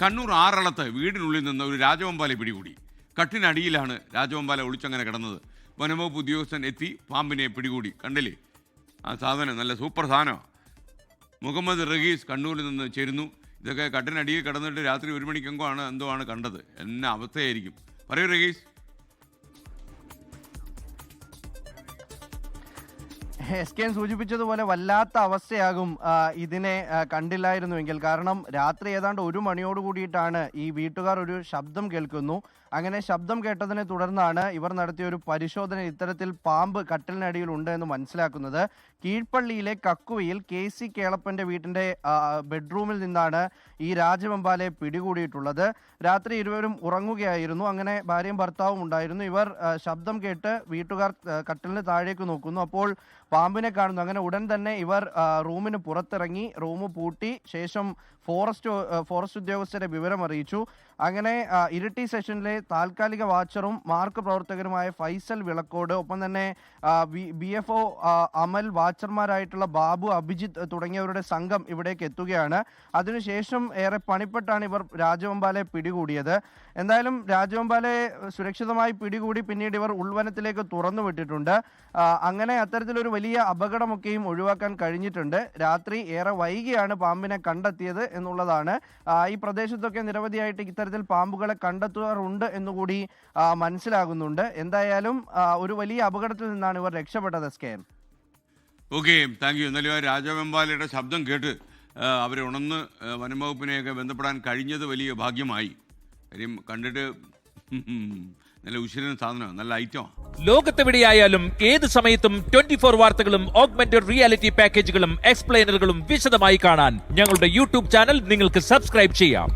കണ്ണൂർ ആറളത്ത് വീടിനുള്ളിൽ നിന്ന് ഒരു രാജവമ്പാലെ പിടികൂടി. കട്ടിനടിയിലാണ് രാജവമ്പാല ഒളിച്ചങ്ങനെ കിടന്നത്. വനംവകുപ്പ് ഉദ്യോഗസ്ഥൻ എത്തി പാമ്പിനെ പിടികൂടി. കണ്ടില്ലേ? ആ സാധനം നല്ല സൂപ്പർ സാധനമാണ് മുഹമ്മദ് റഹീസ് കണ്ണൂരിൽ നിന്ന് ചേരുന്നു. ഇതൊക്കെ കട്ടിനടിയിൽ കിടന്നിട്ട് രാത്രി ഒരു മണിക്കെങ്കോ ആണ് എന്തോ ആണ് കണ്ടത്. എന്ന അവസ്ഥയായിരിക്കും. പറയൂ റഹീസ് എസ് കെ സൂചിപ്പിച്ചതുപോലെ വല്ലാത്ത അവസ്ഥയാകും ഇതിനെ കണ്ടില്ലായിരുന്നുവെങ്കിൽ. കാരണം രാത്രി ഏതാണ്ട് ഒരു മണിയോട് കൂടിയിട്ടാണ് ഈ വീട്ടുകാർ ഒരു ശബ്ദം കേൾക്കുന്നു. അങ്ങനെ ശബ്ദം കേട്ടതിനെ തുടർന്നാണ് ഇവർ നടത്തിയ ഒരു പരിശോധന ഇത്തരത്തിൽ പാമ്പ് കട്ടിലിനടിയിൽ ഉണ്ട് എന്ന് മനസ്സിലാക്കുന്നത്. കീഴ്പള്ളിയിലെ കക്കുവയിൽ കെ സി കേളപ്പന്റെ വീട്ടിന്റെ ബെഡ്റൂമിൽ നിന്നാണ് ഈ രാജവെമ്പാലെ പിടികൂടിയിട്ടുള്ളത്. രാത്രി ഇരുവരും ഉറങ്ങുകയായിരുന്നു. അങ്ങനെ ഭാര്യയും ഭർത്താവും ഉണ്ടായിരുന്നു. ഇവർ ശബ്ദം കേട്ട് വീട്ടുകാർ കട്ടിലിന് താഴേക്ക് നോക്കുന്നു. അപ്പോൾ പാമ്പിനെ കാണുന്നു. അങ്ങനെ ഉടൻ തന്നെ ഇവർ റൂമിന് പുറത്തിറങ്ങി റൂം പൂട്ടി ശേഷം ഫോറസ്റ്റ് ഫോറസ്റ്റ് ഉദ്യോഗസ്ഥരെ വിവരം അറിയിച്ചു. അങ്ങനെ ഇരട്ടി സെഷനിലെ താൽക്കാലിക വാച്ചറും മാർക്ക് പ്രവർത്തകരുമായ ഫൈസൽ വിളക്കോട് ഒപ്പം തന്നെ ബി എഫ് ഒ അമൽ വാച്ചർമാരായിട്ടുള്ള ബാബു അഭിജിത്ത് തുടങ്ങിയവരുടെ സംഘം ഇവിടേക്ക് എത്തുകയാണ്. അതിനുശേഷം ഏറെ പണിപ്പെട്ടാണ് ഇവർ രാജവമ്പാലെ പിടികൂടിയത്. എന്തായാലും രാജവമ്പാലെ സുരക്ഷിതമായി പിടികൂടി പിന്നീട് ഇവർ ഉൾവനത്തിലേക്ക് തുറന്നു വിട്ടിട്ടുണ്ട്. അങ്ങനെ അത്തരത്തിലൊരു വലിയ അപകടമൊക്കെയും ഒഴിവാക്കാൻ കഴിഞ്ഞിട്ടുണ്ട്. രാത്രി ഏറെ വൈകിയാണ് പാമ്പിനെ കണ്ടെത്തിയത് എന്നുള്ളതാണ്. ഈ പ്രദേശത്തൊക്കെ നിരവധിയായിട്ട് ഇത്തരത്തിൽ പാമ്പുകളെ കണ്ടെത്താറുണ്ട് എന്നുകൂടി മനസ്സിലാകുന്നുണ്ട്. എന്തായാലും ഒരു വലിയ അപകടത്തിൽ നിന്നാണ് ഇവർ രക്ഷപ്പെട്ടത് എൻ. Okay thank you. എന്നാലും ആ രാജവെമ്പാലയുടെ ശബ്ദം കേട്ട് അവരെ ഉണർന്ന് വനംവകുപ്പിനെയൊക്കെ ബന്ധപ്പെടാൻ കഴിഞ്ഞത് വലിയ ഭാഗ്യമായി. കാര്യം കണ്ടിട്ട് നല്ല സാധനമാണ് നല്ല ഐറ്റമാണ് ലോകത്തെവിടെയായാലും ഏത് സമയത്തും ട്വന്റി ഫോർ വാർത്തകളും ഓഗ്മെന്റഡ് റിയാലിറ്റി പാക്കേജുകളും എക്സ്പ്ലെയിനറുകളും വിശദമായി കാണാൻ ഞങ്ങളുടെ യൂട്യൂബ് ചാനൽ നിങ്ങൾക്ക് സബ്സ്ക്രൈബ് ചെയ്യാം.